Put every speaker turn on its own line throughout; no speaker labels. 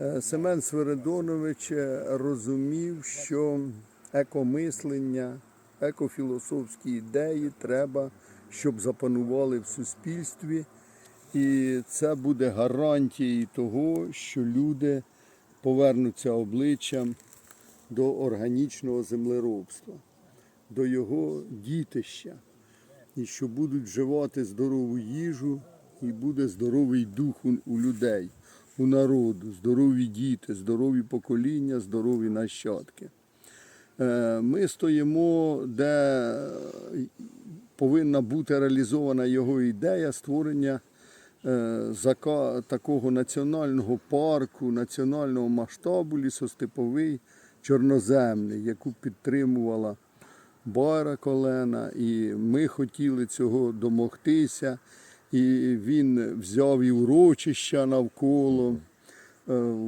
Е, Семен Свиридонович е, розумів, що екомислення, екофілософські ідеї треба, щоб запанували в суспільстві. І це буде гарантією того, що люди повернуться обличчям до органічного землеробства, до його дітища, і що будуть вживати здорову їжу, і буде здоровий дух у, у людей, у народу, здорові діти, здорові покоління, здорові нащадки. Е, Ми стоїмо, де повинна бути реалізована його ідея створення е, такого національного парку, національного масштабу лісостеповий, чорноземний, яку підтримувала Байра Колена, і ми хотіли цього домогтися. І він взяв і урочища навколо е,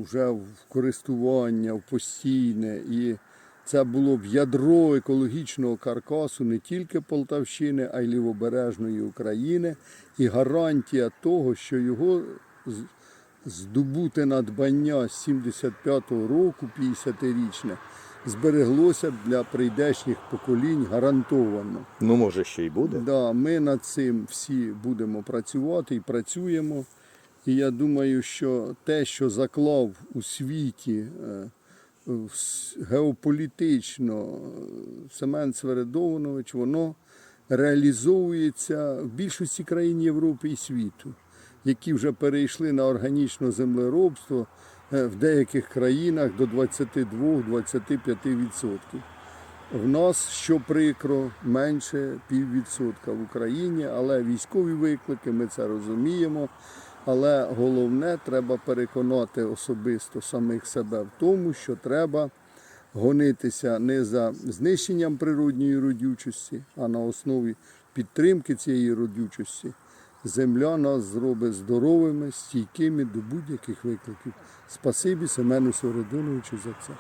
вже в користування, в постійне. І це було б ядро екологічного каркасу не тільки Полтавщини, а й лівобережної України. І гарантія того, що його з- здобуте надбання з 75-го року, 50-річне, збереглося б для прийдешніх поколінь гарантовано.
Ну, може, ще й буде.
Да, ми над цим всі будемо працювати і працюємо. І я думаю, що те, що заклав у світі е, геополітично е, Семен Свередованович, воно реалізовується в більшості країн Європи і світу, які вже перейшли на органічне землеробство е, в деяких країнах до 22-25%. В нас, що прикро, менше піввідсотка в Україні, але військові виклики, ми це розуміємо. Але головне, треба переконати особисто самих себе в тому, що треба гонитися не за знищенням природньої родючості, а на основі підтримки цієї родючості. Земля нас зробить здоровими, стійкими до будь-яких викликів. Спасибі Семену Сородоновичу за це.